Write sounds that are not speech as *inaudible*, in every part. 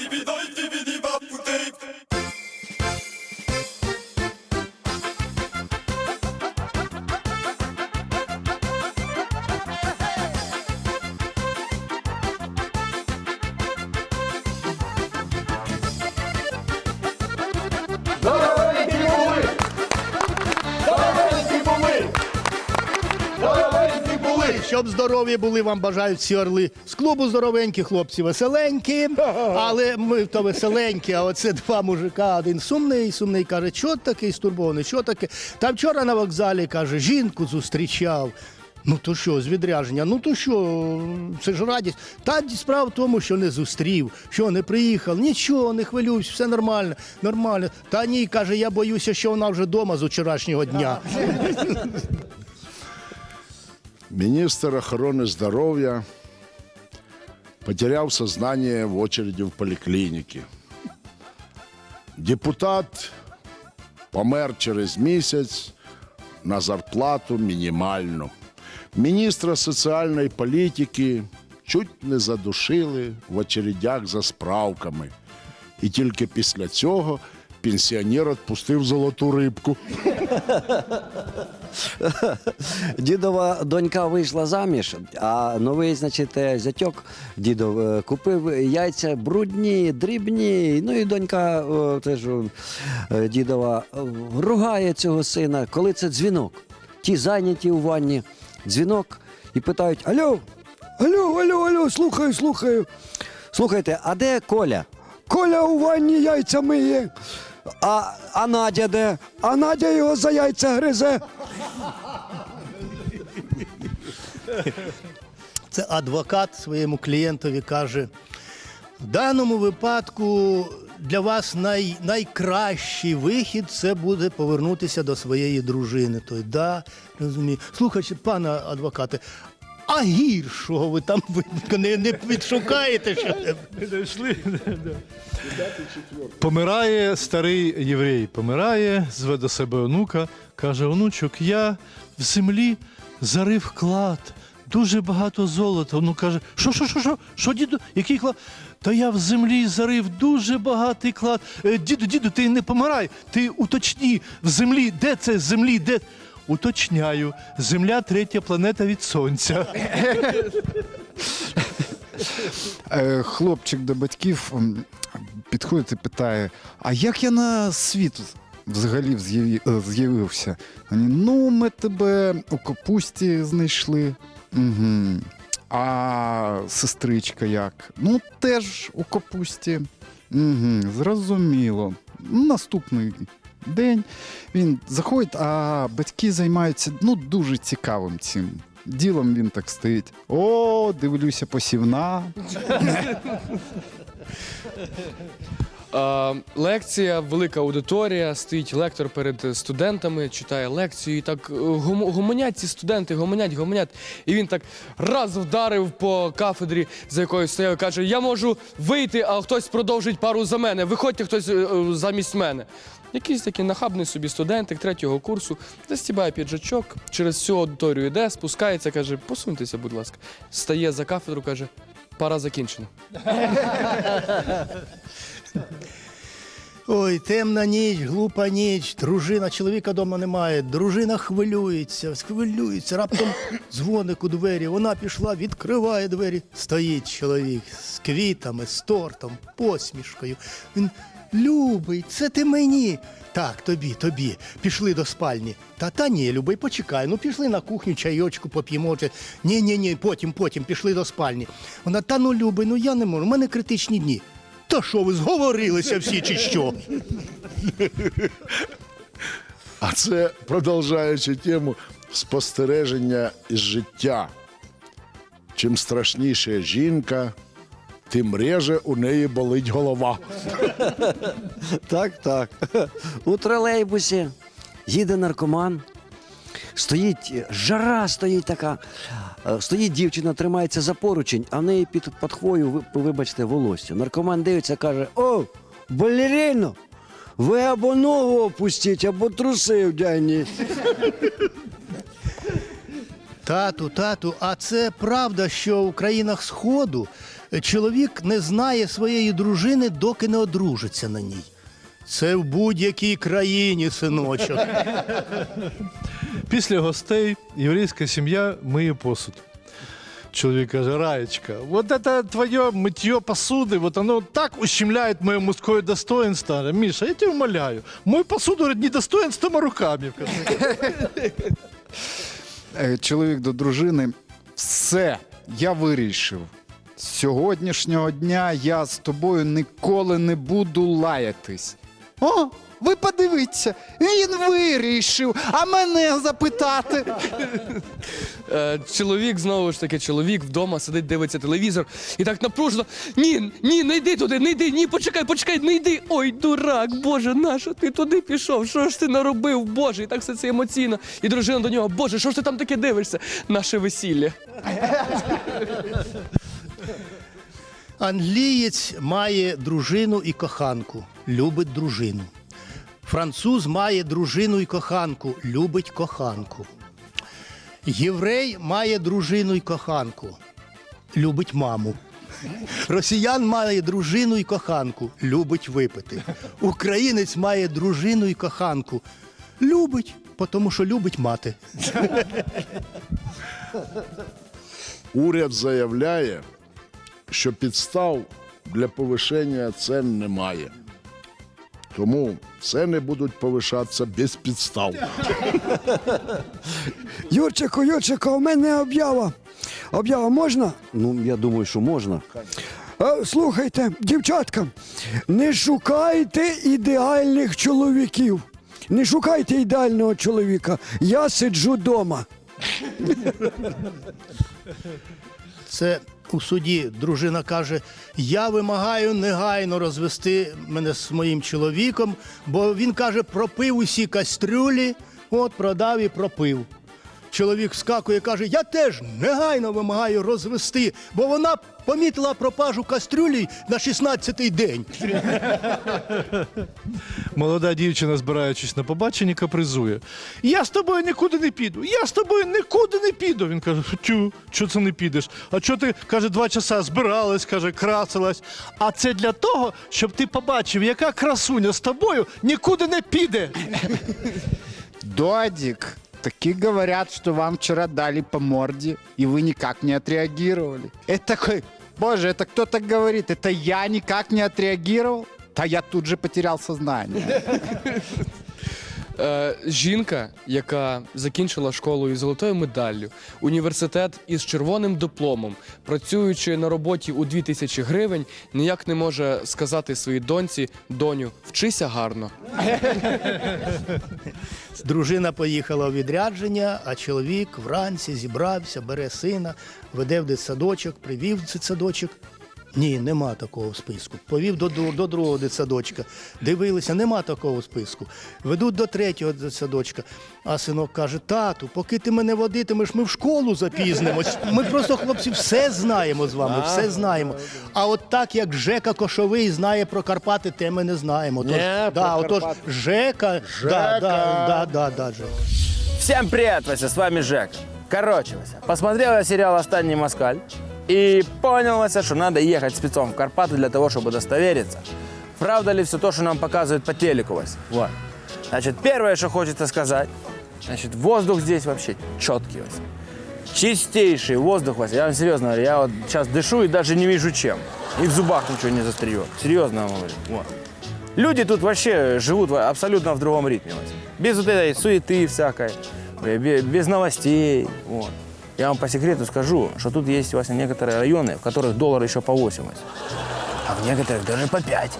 Здоровенькі Щоб здорові були, вам бажають всі орли. З клубу здоровенькі хлопці веселенькі, але ми то веселенькі, а оце два мужика, один сумний, сумний каже, що такий стурбований, що таке? Та вчора на вокзалі каже, жінку зустрічав. Ну то що, з відрядження? Ну то що, це ж радість. Та справа в тому, що не зустрів, що не приїхав, нічого, не хвилюйся, все нормально, нормально. Та ні, каже, я боюся, що вона вже вдома з вчорашнього дня. Министр охраны здоровья потерял сознание в очереди в поликлинике. Депутат помер через місяць на зарплату мінімальну. Міністра соціальної політики чуть не задушили в очередях за справками. І тільки після цього пенсіонер відпустив золоту рибку. *laughs* Дідова донька вийшла заміж, а новий, значить, е, зятьок дідов е, купив яйця брудні, дрібні. Ну і донька е, теж дідова ругає цього сина, коли це дзвінок. Ті зайняті у ванні, дзвінок і питають: Алло, алло, алло, алло, слухаю, слухаю. Слухайте, а де Коля? Коля у ванні яйця миє. А, а Надя де? А Надя його за яйця гризе. Це адвокат своєму клієнтові каже: в даному випадку для вас най, найкращий вихід це буде повернутися до своєї дружини. Той, да, розумію. Слухайте, пане адвокате, а гіршого ви там не, не відшукаєте? Що? Дійшли. Помирає старий єврей, помирає, зве до себе онука, каже: онучок, я в землі зарив клад, дуже багато золота. Онук каже, що, що, що, що, що, діду, який клад? Та я в землі зарив дуже багатий клад. «Е, Діду, діду, ти не помирай, ти уточні в землі, де це землі, де. Уточняю, земля третя планета від сонця. Е, Хлопчик до батьків підходить і питає: а як я на світ взагалі е, з'явився? Вони, ну, ми тебе у капусті знайшли. Угу. А сестричка як? Ну, теж у капусті. Угу, зрозуміло. Наступний день він заходить, а батьки займаються ну, дуже цікавим цим. Ділом він так стоїть. О, дивлюся, посівна. *laughs* Е, лекція, велика аудиторія, стоїть лектор перед студентами, читає лекцію, і так е, гом- гомонять ці студенти, гомонять, гомонять. І він так раз вдарив по кафедрі, за якою стояв, і каже: Я можу вийти, а хтось продовжить пару за мене. Виходьте хтось е, замість мене. Якийсь такий нахабний собі студентик третього курсу застібає піджачок, через всю аудиторію йде, спускається, каже: посуньтеся, будь ласка. Стає за кафедру, каже, пора закінчено. *laughs* Ой, темна ніч, глупа ніч, дружина, чоловіка вдома немає, дружина хвилюється, хвилюється, раптом дзвоник у двері, вона пішла, відкриває двері. Стоїть чоловік з квітами, з тортом, посмішкою. Він любий, це ти мені. Так, тобі, тобі. Пішли до спальні. Та та ні, любий, почекай. Ну пішли на кухню, чайочку поп'ємо. Ні, ні, ні, потім, потім пішли до спальні. Вона, та ну любий, ну я не можу, у мене критичні дні. Та що ви зговорилися всі чи що? А це продовжуючи тему спостереження із життя. Чим страшніша жінка, тим реже у неї болить голова. Так, так. У тролейбусі їде наркоман. Стоїть жара, стоїть така. Е, Стоїть дівчина, тримається за поручень, а в неї під подхвою, ви- вибачте, волосся. Наркоман дивиться, каже: О, балеріно! Ви або ногу опустіть, або труси вдягніть. Тату, тату, а це правда, що в країнах Сходу Чоловік не знає своєї дружини, доки не одружиться на ній. Це в будь-якій країні, синочок. Після гостей єврейська сім'я миє посуд. Чоловік каже, Раєчка, вот это твое мытье посуды, вот оно так ущемляет мое мужское достоинство. Миша, я тебя умоляю, мой посуду не достоинством, а руками. Е, Чоловік до дружини. Все, я вирішив. З сьогоднішнього дня я з тобою ніколи не буду лаятись. О, ви подивіться, він вирішив, а мене запитати. Е, чоловік, знову ж таки, чоловік вдома сидить, дивиться телевізор і так напружено. Ні, ні, не йди туди, не йди, ні, почекай, почекай, не йди. Ой, дурак, Боже, нащо ти туди пішов? Що ж ти наробив, Боже? І так все це емоційно. І дружина до нього, Боже, що ж ти там таке дивишся? Наше весілля. Англієць має дружину і коханку, любить дружину. Француз має дружину і коханку, любить коханку. Єврей має дружину і коханку, любить маму. Росіян має дружину і коханку, любить випити. Українець має дружину і коханку, любить, тому що любить мати. Уряд заявляє, що підстав для повишення цен немає. Тому ціни будуть повишатися без підстав. *laughs* Юрчику, Юрчику, у мене об'ява. Об'ява можна? Ну, я думаю, що можна. Е, Слухайте, дівчатка, не шукайте ідеальних чоловіків. Не шукайте ідеального чоловіка. Я сиджу вдома. Це у суді дружина каже: Я вимагаю негайно розвести мене з моїм чоловіком, бо він каже, пропив усі кастрюлі, от продав і пропив. Чоловік скакує каже: Я теж негайно вимагаю розвести, бо вона помітила пропажу кастрюлі на 16-й день. Молода дівчина, збираючись на побачення, капризує. Я з тобою нікуди не піду. Я з тобою нікуди не піду. Він каже: Тю, що це не підеш? А що ти каже, два часа збиралась, каже, красилась. А це для того, щоб ти побачив, яка красуня з тобою нікуди не піде. Додик, такие говорят, что вам вчера дали по морде, и вы никак не отреагировали. Это такой, боже, это кто так говорит? Это я никак не отреагировал? Да я тут же потерял сознание. Е, жінка, яка закінчила школу із золотою медаллю, університет із червоним дипломом, працюючи на роботі у 2000 гривень, ніяк не може сказати своїй доньці: доню, вчися гарно. Дружина поїхала у відрядження, а чоловік вранці зібрався, бере сина, веде в дитсадочок, привів в дитсадочок. Ні, нема такого в списку. Повів до, до, до другого дитсадочка. Дивилися, нема такого в списку. Ведуть до третього дитсадочка. А синок каже: тату, поки ти мене водитимеш, ми в школу запізнимось. Ми просто, хлопці, все знаємо з вами, все знаємо. А от так, як Жека Кошовий знає про Карпати, те ми не знаємо. Тож, да, отож, Жека, Да, да, да, да, да, Жека. Всем привет, Вася, с вами Жека. Короче, Вася, посмотрел я сериал «Останний москаль» и понял, Вася, что надо ехать спецом в Карпаты для того, чтобы удостовериться, правда ли все то, что нам показывают по телеку, Вася. Вот. Значит, первое, что хочется сказать, значит, воздух здесь вообще четкий, Вася. Чистейший воздух, Вася. Я вам серьезно говорю, я вот сейчас дышу и даже не вижу чем. И в зубах ничего не застреет. Серьезно вам говорю. Вот. Люди тут вообще живут абсолютно в другом ритме. Вася. Без вот этой суеты всякой, бе- бе- без новостей. Вот. Я вам по секрету скажу, что тут есть, Вася, некоторые районы, в которых доллар еще по 8, Вася. а в некоторых даже по 5.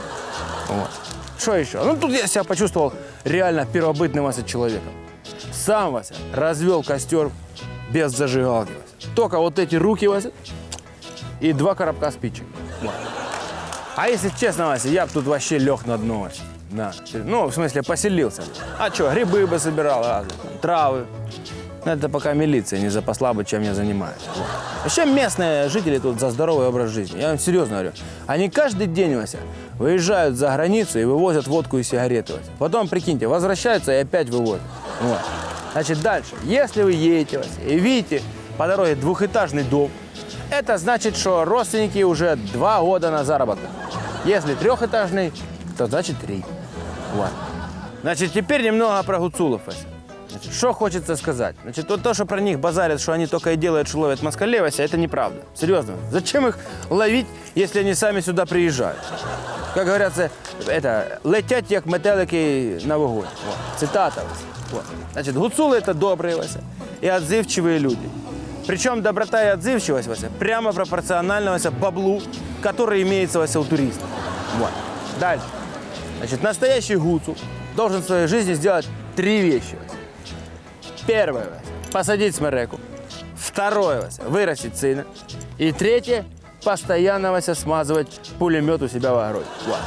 Вот. Что еще? Ну, тут я себя почувствовал реально первобытным, Вася, человеком. Сам, Вася, развел костер без зажигалки, Вася. Только вот эти руки, Вася, и два коробка спичек. Вот. А если честно, Вася, я бы тут вообще лег на дно. Вася. Да. Ну, в смысле, поселился. А что, грибы бы собирал, там, травы. Ну, Это пока милиция не запасла бы, чем я занимаюсь. Вообще местные жители тут за здоровый образ жизни. Я вам серьезно говорю. Они каждый день, Вася, выезжают за границу и вывозят водку и сигареты. Потом, прикиньте, возвращаются и опять вывозят. Вот. Значит, дальше. Если вы едете, Вася, и видите по дороге двухэтажный дом, Это значит, что родственники уже два года на заработках. Если трехэтажный, то значит три. Вот. Значит, теперь немного про гуцулов. Вася. Значит, что хочется сказать? Значит, вот то, что про них базарят, что они только и делают, что ловят москалей, Вася, это неправда. Серьезно. Зачем их ловить, если они сами сюда приезжают? Как говорится, это, летять як метелики на вогонь. Вот. Цитата. Вот. Значит, гуцулы это добрые, Вася, и отзывчивые люди. Причем доброта и отзывчивость, Вася, прямо пропорциональна, Вася, баблу, который имеется, Вася, у туристов. Вот. Дальше. Значит, настоящий гуцул должен в своей жизни сделать три вещи. Вася. Первое, Вася, посадить смереку. Второе, Вася, вырастить сына. И третье, постоянно, Вася, смазывать пулемет у себя в огороде. Вот.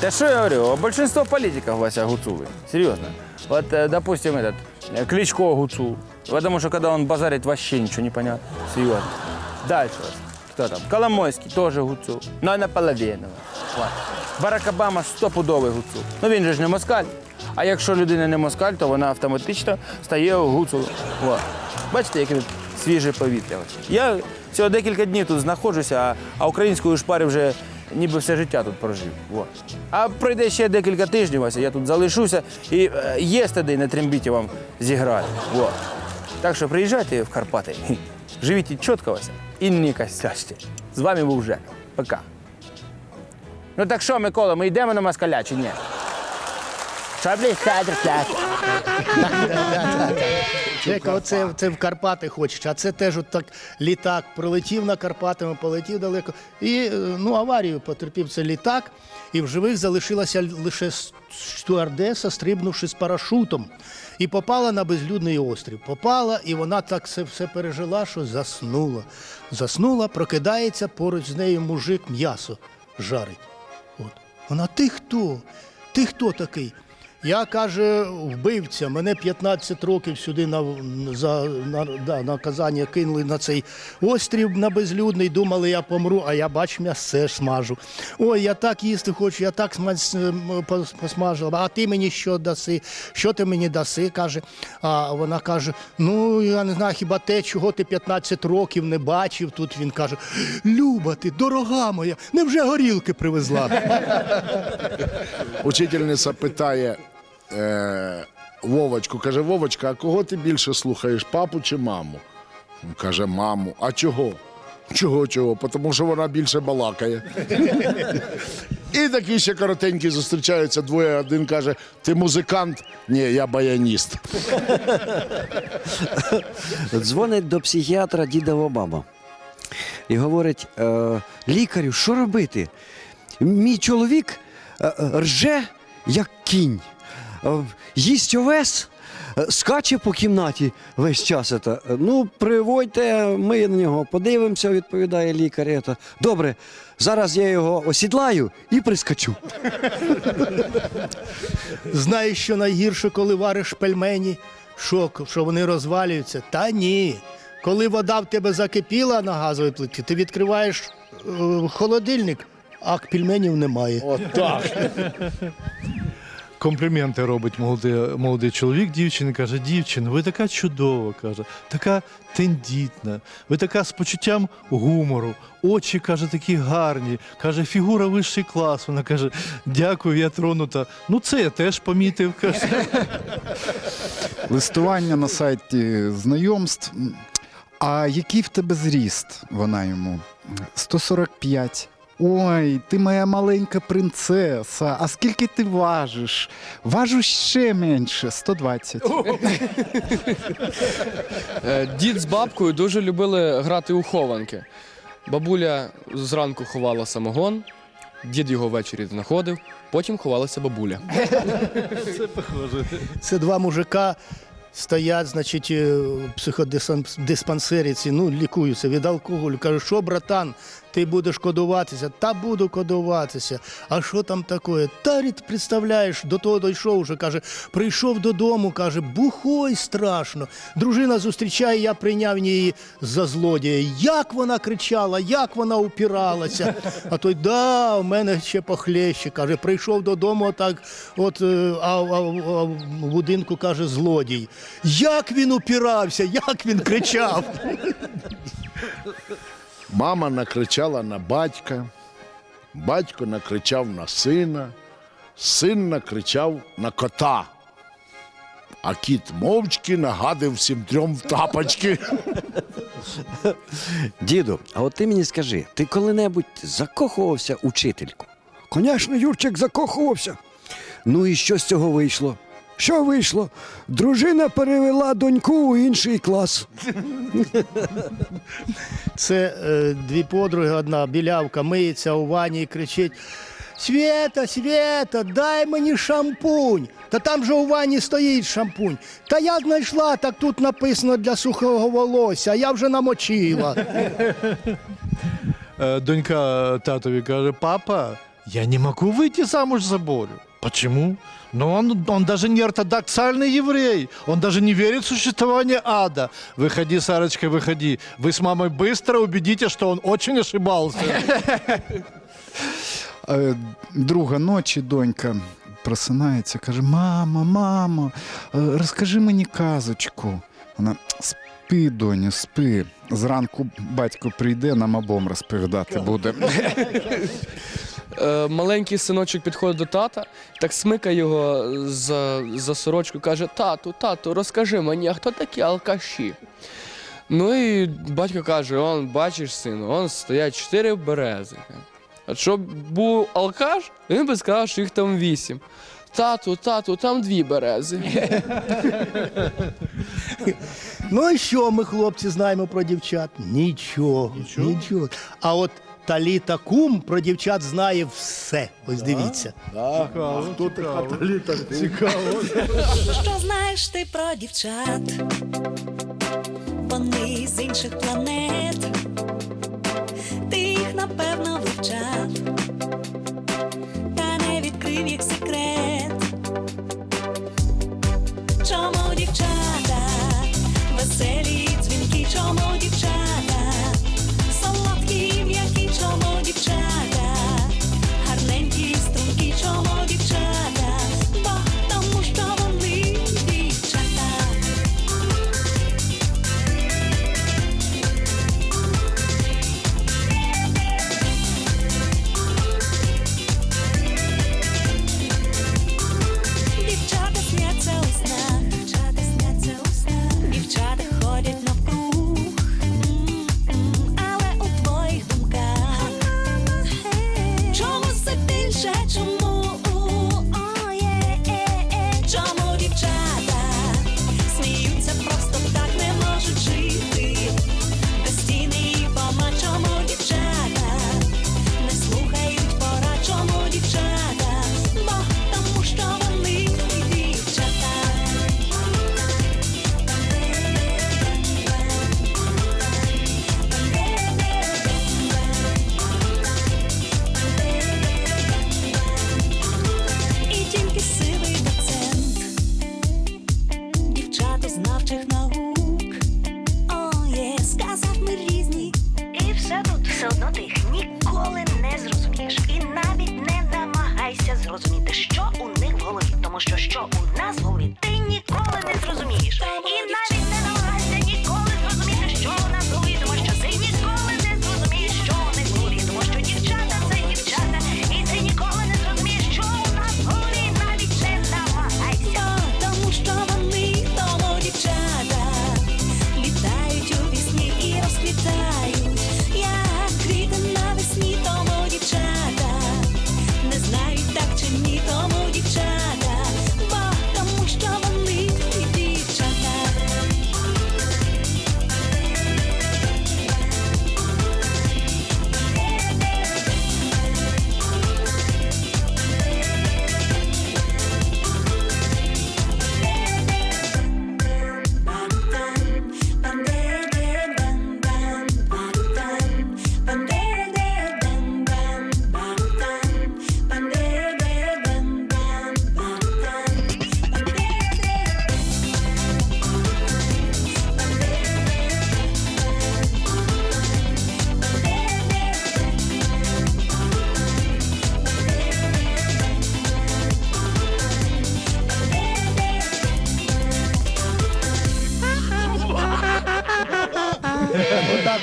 Да что я говорю, большинство политиков, Вася, гуцулы. Серьезно. Вот, э, допустим, этот, э, Кличко гуцул. Потому что когда он базарит, вообще ничего не понятно. Серьезно. Дальше, Вася. Кто там? Коломойский, тоже гуцул. Но наполовину. Вот. Барак Обама стопудовий гуцул. Ну він же ж не москаль. А якщо людина не москаль, то вона автоматично стає гуцулом. Бачите, яке свіже повітря. Я всього декілька днів тут знаходжуся, а, українською шпарі вже ніби все життя тут прожив. Вот. А пройде ще декілька тижнів, Вася, я тут залишуся і е, єстедей на трембіті вам зіграю. Вот. Так що приїжджайте в Карпати, живіть чітко, Вася, і не косячте. З вами був Жека. Пока. Ну так що, Микола, ми йдемо на москаля чи ні? Шаблі, кадр, кадр. Чека, оце це в Карпати хочеш, а це теж от так літак пролетів над Карпатами, полетів далеко. І е, ну, аварію потерпів це літак, і в живих залишилася лише стюардеса, стрибнувши з парашутом. І попала на безлюдний острів. Попала, і вона так це все пережила, що заснула. Заснула, прокидається, поруч з нею мужик м'ясо жарить. От. Вона, ти хто? Ти хто такий? Я каже, вбивця, мене 15 років сюди на, за на, да, наказання кинули на цей острів на безлюдний. Думали, я помру, а я бач, м'ясе смажу. Ой, я так їсти хочу, я так посмажила. А ти мені що даси? Що ти мені даси? каже. А вона каже: Ну, я не знаю, хіба те, чого ти 15 років не бачив. Тут він каже: Люба ти, дорога моя, невже горілки привезла? Учительниця питає е, Вовочку, каже, Вовочка, а кого ти більше слухаєш, папу чи маму? Він каже, маму. А чого? Чого, чого? Тому що вона більше балакає. І такі ще коротенькі зустрічаються двоє. Один каже: ти музикант? Ні, я баяніст. Дзвонить до психіатра дідова баба і говорить: е, лікарю, що робити? Мій чоловік е, рже, як кінь, е, їсть овес, е, скаче по кімнаті весь час. Ета. Ну, приводьте, ми на нього подивимося, відповідає лікар. Ета. Добре, зараз я його осідлаю і прискачу. Знаєш, що найгірше, коли вариш пельмені, що, що вони розвалюються? Та ні. Коли вода в тебе закипіла на газовій плиті, ти відкриваєш е, холодильник, а пельменів немає. От так. Компліменти робить молодий, молодий чоловік дівчині. Каже, дівчина, ви така чудова, каже, така тендітна, ви така з почуттям гумору, очі, каже, такі гарні. Каже, фігура вищий клас. Вона каже, дякую, я тронута. Ну, це я теж помітив. Каже. *laughs* Листування на сайті знайомств. А який в тебе зріст? Вона йому 145. Ой, ти моя маленька принцеса. А скільки ти важиш? Важу ще менше 120. Е, Дід з бабкою дуже любили грати у хованки. Бабуля зранку ховала самогон, дід його ввечері знаходив, потім ховалася бабуля. Це два мужика стоять, значить, е, в психодиспансері, ці, ну, лікуються від алкоголю. Кажуть, що, братан, ти будеш кодуватися? Та буду кодуватися. А що там таке? Та рід, представляєш, до того дійшов вже, каже, прийшов додому, каже, бухой страшно. Дружина зустрічає, я прийняв її за злодія. Як вона кричала, як вона упиралася. А той, да, у мене ще похлеще. Каже, прийшов додому, так, от, е, а, а, а в будинку каже, злодій. Як він упирався, як він кричав. Мама накричала на батька, батько накричав на сина, син накричав на кота. А кіт мовчки нагадив всім трьом в тапочки. Діду, а от ти мені скажи, ти коли-небудь закохувався у вчительку? Звісно, Юрчик закохувався. Ну і що з цього вийшло? Що вийшло? Дружина перевела доньку у інший клас. Це е, дві подруги, одна білявка миється у ванні і кричить: Свєта, Свєта, дай мені шампунь. Та там же у ванні стоїть шампунь. Та я знайшла, так тут написано для сухого волосся, а я вже намочила. Э, Донька татові каже, папа, я не могу выйти замуж за Борю. Почему? Но он, он даже не ортодоксальный еврей. Он даже не верит в существование ада. Выходи, Сарочка, выходи. Вы с мамой быстро убедите, что он очень ошибался. Е, Друга ночі донька просинається, каже: Мама, мамо, е, розкажи мені казочку. Вона спи, доню, спи. Зранку батько прийде, нам обом розповідати буде. *laughs* Е, маленький синочок підходить до тата, так смикає його за, за сорочку, каже: Тату, тату, розкажи мені, а хто такі алкаші? Ну і батько каже: он, бачиш, сину, он стоять чотири берези. А щоб був алкаш, він би сказав, що їх там вісім. Тату, тату, там дві берези. *laughs* Ну і що ми, хлопці, знаємо про дівчат? Нічого. Нічого. А от Таліта Кум про дівчат знає все. Ось дивіться. Хто така Таліта? Цікаво. Що знаєш ти про дівчат? Вони з інших планет. Ти їх напевно вивчав, та не відкрив їх секрет. Чому дівчата веселі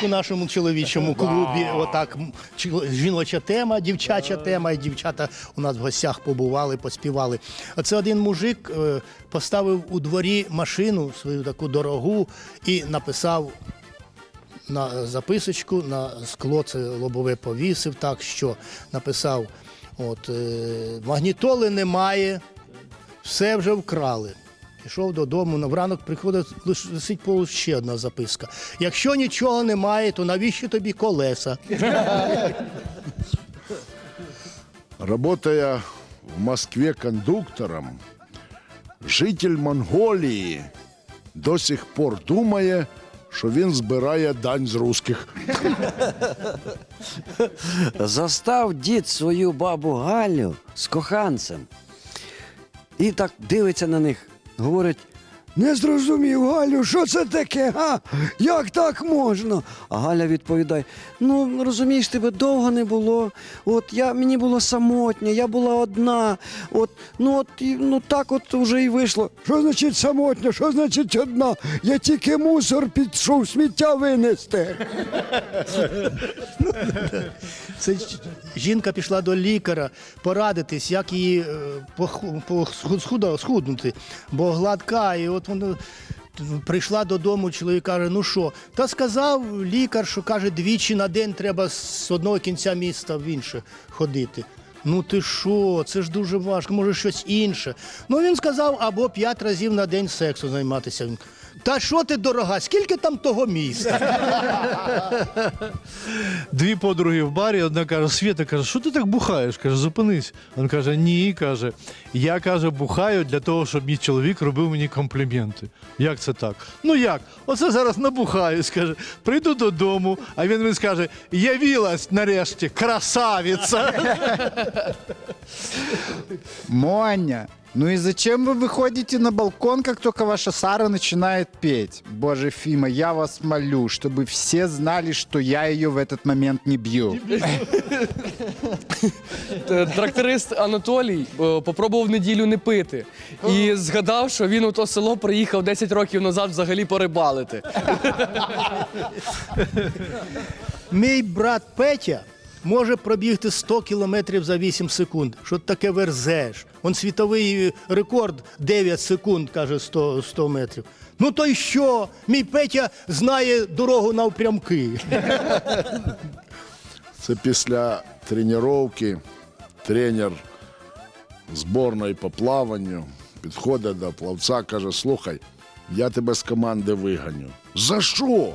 у нашому чоловічому клубі. Отак жіноча тема, дівчача тема, і дівчата у нас в гостях побували, поспівали. Оце один мужик е, поставив у дворі машину свою таку дорогу і написав на записочку, на скло це лобове повісив, так що написав: от, е, магнітоли немає, все вже вкрали. Пішов додому, на вранок приходить, висить поруч ще одна записка. Якщо нічого немає, то навіщо тобі колеса? Работая в Москве кондуктором, житель Монголії до сих пор думає, що він збирає дань з русських. Застав дід свою бабу Галю з коханцем. І так дивиться на них, говорить: Не зрозумів, Галю, що це таке? А? Як так можна? А Галя відповідає: ну розумієш, тебе довго не було. От я мені було самотньо, я була одна. От ну от ну так от уже і вийшло. Що значить самотня? Що значить одна? Я тільки мусор підшов сміття винести. *laughs* Це жінка пішла до лікаря порадитись, як її е, схуднути, бо гладка, і от вона прийшла додому, чоловік каже, ну що? Та сказав лікар, що каже, двічі на день треба з одного кінця міста в інше ходити. Ну ти що, це ж дуже важко, може щось інше. Ну він сказав, або п'ять разів на день сексу займатися. Та що ти, дорога, скільки там того міста? Дві подруги в барі, одна каже, Свята каже, що ти так бухаєш? Каже, зупинись. Він каже, ні, каже, я каже, бухаю для того, щоб мій чоловік робив мені компліменти. Як це так? Ну як? Оце зараз набухаюсь, каже, прийду додому, а він мені скаже, явилась нарешті, красавиця. Моня, ну и зачем вы выходите на балкон, как только ваша Сара начинает петь? Боже, Фима, я вас молю, чтобы все знали, что я ее в этот момент не бью. Т- Тракторист Анатолій е, попробував неділю не пити і згадав, що він у то село приїхав 10 років назад взагалі порибалити. Мій брат Петя може пробігти 100 кілометрів за 8 секунд. Що ти таке верзеш? Он світовий рекорд 9 секунд, каже 100, 100 метрів. Ну то й що? Мій Петя знає дорогу навпрямки. Це після тренування тренер зборної по плаванню підходить до плавця, каже: слухай, я тебе з команди виганю. За що?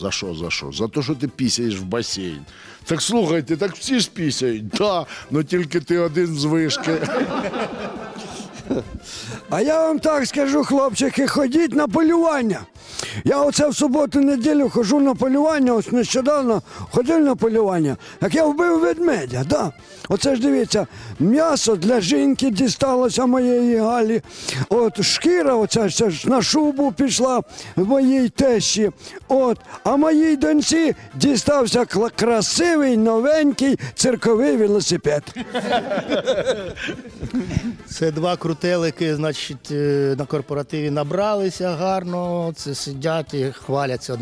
За що, за що? За те, що ти пісяєш в басейн. Так слухайте, так всі ж пісяють. Да, ну тільки ти один з вишки. А я вам так скажу, хлопчики, ходіть на полювання. Я оце в суботу-неділю хожу на полювання, ось нещодавно ходив на полювання. Як я вбив ведмедя, да. Оце ж дивіться, м'ясо для жінки дісталося моєї Галі. От шкіра, оця ж ж на шубу пішла в моїй тещі. От, а моїй доньці дістався красивий новенький цирковий велосипед. Це два крутелики, значить, е, на корпоративі набралися гарно, це сидять і хваляться.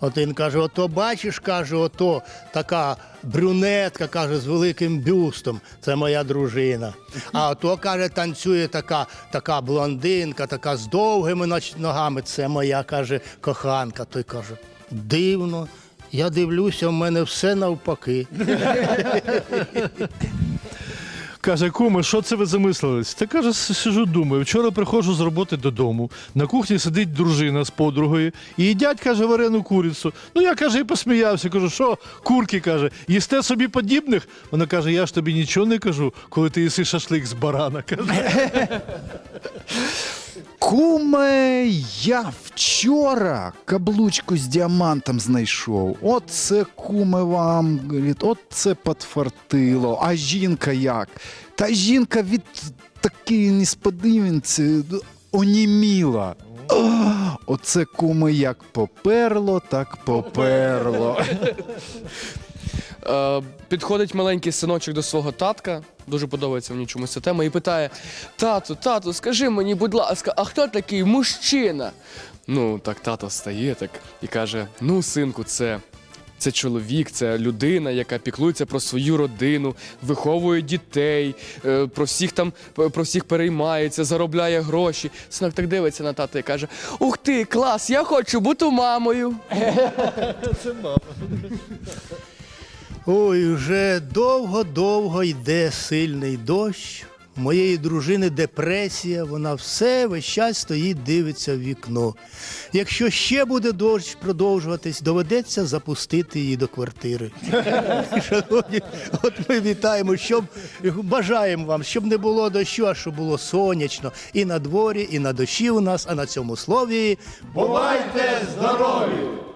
От він каже: ото бачиш, каже, ото така брюнетка, каже, з великим бюстом. Це моя дружина. А ото, каже, танцює така, така блондинка, така з довгими ногами. Це моя, каже, коханка. Той каже, дивно. Я дивлюся, в мене все навпаки. Каже, куме, що це ви замислились? Та каже, сижу, думаю. Вчора приходжу з роботи додому. На кухні сидить дружина з подругою і їдять, каже, варену курицю. Ну я каже, і посміявся. Кажу, що курки каже, їсте собі подібних? Вона каже, я ж тобі нічого не кажу, коли ти їси шашлик з барана. Каже. *laughs* Куме, я вчора каблучку з діамантом знайшов. От це куме вам, от це подфартило. А жінка як? Та жінка від такої несподіванці оніміла. Оце куме як поперло, так поперло. *laughs* Е, Підходить маленький синочок до свого татка, дуже подобається мені чомусь ця тема, і питає: Тату, тату, скажи мені, будь ласка, а хто такий мужчина? Ну, так тато стає так і каже: Ну, синку, це Це чоловік, це людина, яка піклується про свою родину, виховує дітей, е, про всіх там про всіх переймається, заробляє гроші. Синок так дивиться на тата і каже: Ух ти, клас! Я хочу бути мамою. *laughs* Ой, вже довго-довго йде сильний дощ. У моєї дружини депресія, вона все весь час стоїть, дивиться в вікно. Якщо ще буде дощ продовжуватись, доведеться запустити її до квартири. *laughs* Шановні, от ми вітаємо, щоб бажаємо вам, щоб не було дощу, а щоб було сонячно і на дворі, і на дощі у нас, а на цьому слові. Бувайте здорові!